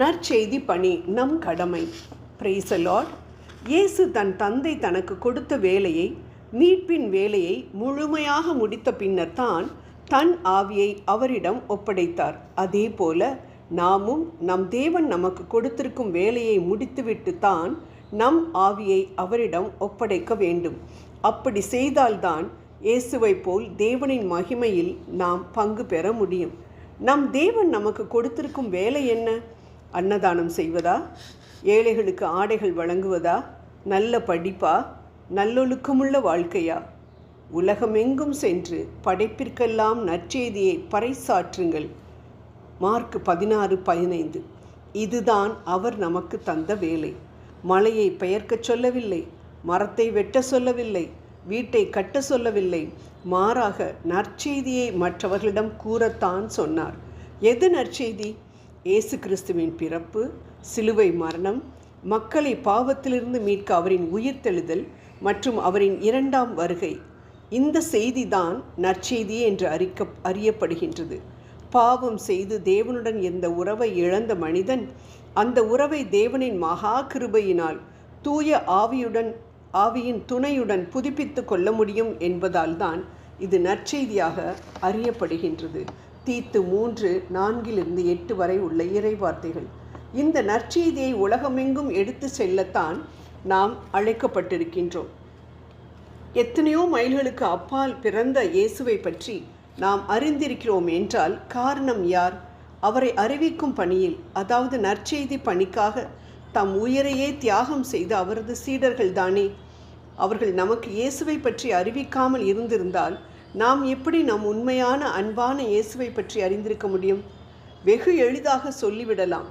நற்செய்தி பணி நம் கடமை. பிரைசலாட் இயேசு தன் தந்தை தனக்கு கொடுத்த வேலையை மீட்பின் வேலையை முழுமையாக முடித்த பின்னர் தான் தன் ஆவியை அவரிடம் ஒப்படைத்தார். அதே போல நாமும் நம் தேவன் நமக்கு கொடுத்திருக்கும் வேலையை முடித்துவிட்டு தான் நம் ஆவியை அவரிடம் ஒப்படைக்க வேண்டும். அப்படி செய்தால்தான் இயேசுவை போல் தேவனின் மகிமையில் நாம் பங்கு பெற முடியும். நம் தேவன் நமக்கு கொடுத்திருக்கும் வேலை என்ன? அன்னதானம் செய்வதா? ஏழைகளுக்கு ஆடைகள் வழங்குவதா? நல்ல படிப்பா? நல்லொழுக்கமுள்ள வாழ்க்கையா? உலகமெங்கும் சென்று படைப்பிற்கெல்லாம் நற்செய்தியை பறைசாற்றுங்கள். மார்க் பதினாறு பதினைந்து. இதுதான் அவர் நமக்கு தந்த வேலை. மலையை பெயர்க்கச் சொல்லவில்லை மரத்தை வெட்ட சொல்லவில்லை வீட்டை கட்ட சொல்லவில்லை. மாறாக நற்செய்தியை மற்றவர்களிடம் கூறத்தான் சொன்னார். எது நற்செய்தி? இயேசு கிறிஸ்துவின் பிறப்பு சிலுவை மரணம் மக்களை பாவத்திலிருந்து மீட்க அவரின் உயிர்த்தெழுதல் மற்றும் அவரின் இரண்டாம் வருகை. இந்த செய்திதான் நற்செய்தி என்று அறிக்க அறியப்படுகின்றது. பாவம் செய்து தேவனுடன் இருந்த உறவை இழந்த மனிதன் அந்த உறவை தேவனின் மகா கிருபையினால் தூய ஆவியுடன் ஆவியின் துணையுடன் புதுப்பித்து கொள்ள முடியும் என்பதால்தான் இது நற்செய்தியாக அறியப்படுகின்றது. தீத்து மூன்று நான்கிலிருந்து எட்டு வரை உள்ள இறைவார்த்தைகள். இந்த நற்செய்தியை உலகமெங்கும் எடுத்து செல்லத்தான் நாம் அழைக்கப்பட்டிருக்கின்றோம். எத்தனையோ மைல்களுக்கு அப்பால் பிறந்த இயேசுவை பற்றி நாம் அறிந்திருக்கிறோம் என்றால் காரணம் யார்? அவரை அறிவிக்கும் பணியில் அதாவது நற்செய்தி பணிக்காக தம் உயிரையே தியாகம் செய்த அவரது சீடர்கள் தானே? அவர்கள் நமக்கு இயேசுவை பற்றி அறிவிக்காமல் இருந்திருந்தால் நாம் எப்படி நம் உண்மையான அன்பான இயேசுவை பற்றி அறிந்திருக்க முடியும்? வெகு எளிதாக சொல்லிவிடலாம்.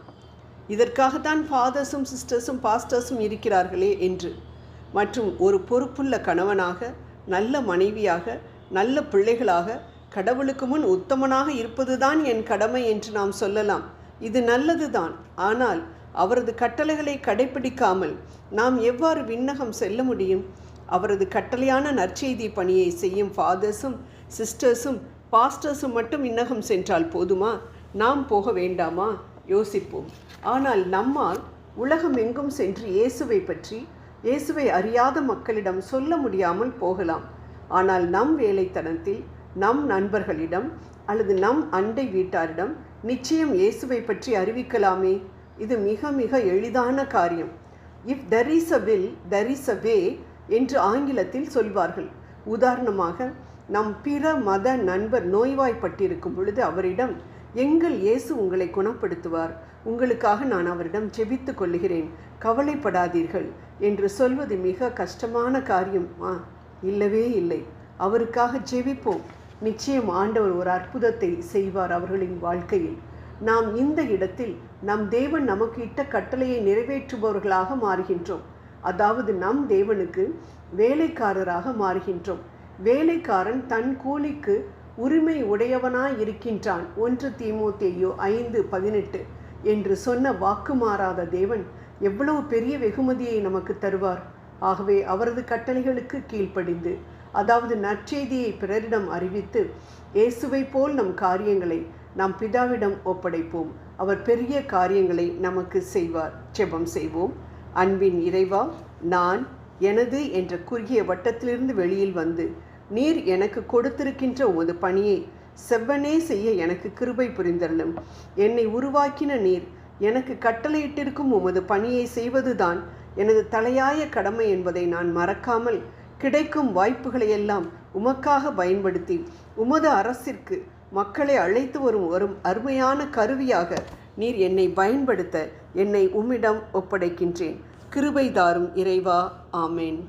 இதற்காகத்தான் ஃபாதர்ஸும் சிஸ்டர்ஸும் பாஸ்டர்ஸும் இருக்கிறார்களே என்று. மற்றும் ஒரு பொறுப்புள்ள கணவனாக நல்ல மனைவியாக நல்ல பிள்ளைகளாக கடவுளுக்கு முன் உத்தமனாக இருப்பதுதான் என் கடமை என்று நாம் சொல்லலாம். இது நல்லதுதான். ஆனால் அவரது கட்டளைகளை கடைபிடிக்காமல் நாம் எவ்வாறு விண்ணகம் செல்ல முடியும்? அவரது கட்டளையான நற்செய்தி பணியை செய்யும் ஃபாதர்ஸும் சிஸ்டர்ஸும் பாஸ்டர்ஸும் மட்டும் இன்னகம் சென்றால் போதுமா? நாம் போக வேண்டாமா? யோசிப்போம். ஆனால் நம்மால் உலகம் எங்கும் சென்று இயேசுவை பற்றி இயேசுவை அறியாத மக்களிடம் சொல்ல முடியாமல் போகலாம். ஆனால் நம் வேலைத்தனத்தில் நம் நண்பர்களிடம் அல்லது நம் அண்டை வீட்டாரிடம் நிச்சயம் இயேசுவை பற்றி அறிவிக்கலாமே? இது மிக மிக எளிதான காரியம். If there is a will there is a way என்று ஆங்கிலத்தில் சொல்வார்கள். உதாரணமாக நம் பிற மத நண்பர் நோய்வாய்ப்பட்டிருக்கும் பொழுது அவரிடம் எங்கள் இயேசு உங்களை குணப்படுத்துவார். உங்களுக்காக நான் அவரிடம் ஜெபித்து கொள்ளுகிறேன். கவலைப்படாதீர்கள் என்று சொல்வது மிக கஷ்டமான காரியம். ஆ இல்லவே இல்லை. அவருக்காக ஜெபிப்போம். நிச்சயம் ஆண்டவர் ஒரு அற்புதத்தை செய்வார் அவர்களின் வாழ்க்கையில். நாம் இந்த இடத்தில் நம் தேவன் நமக்கு இட்ட கட்டளையை நிறைவேற்றுபவர்களாக மாறுகின்றோம். அதாவது நம் தேவனுக்கு வேலைக்காரராக மாறுகின்றோம். வேலைக்காரன் தன் கூலிக்கு உரிமை உடையவனாய் இருக்கின்றான். ஒன்று தீமோத்தேயோ ஐந்து பதினெட்டு என்று சொன்ன வாக்கு மாறாத தேவன் எவ்வளவு பெரிய வெகுமதியை நமக்கு தருவார். ஆகவே அவரது கட்டளைகளுக்கு கீழ்ப்படிந்து அதாவது நற்செய்தியை பிறரிடம் அறிவித்து இயேசுவை போல் நம் காரியங்களை நாம் பிதாவிடம் ஒப்படைப்போம். அவர் பெரிய காரியங்களை நமக்கு செய்வார். செபம் செய்வோம். அன்பின் இறைவா நான் எனது என்ற குறுகிய வட்டத்திலிருந்து வெளியில் வந்து நீர் எனக்கு கொடுத்திருக்கின்ற உமது பணியை செவ்வனே செய்ய எனக்கு கிருபை புரிந்தள்ளும் என்னை உருவாக்கின நீர் எனக்கு கட்டளையிட்டிருக்கும் உமது பணியை செய்வதுதான் எனது தலையாய கடமை என்பதை நான் மறக்காமல் கிடைக்கும் வாய்ப்புகளையெல்லாம் உமக்காக பயன்படுத்தி உமது அரசிற்கு மக்களை அழைத்து வரும் வரும் அருமையான கருவியாக நீர் என்னை பயன்படுத்த என்னை உம்மிடம் ஒப்படைக்கின்றேன். கிருபை தாரும் இறைவா ஆமேன்.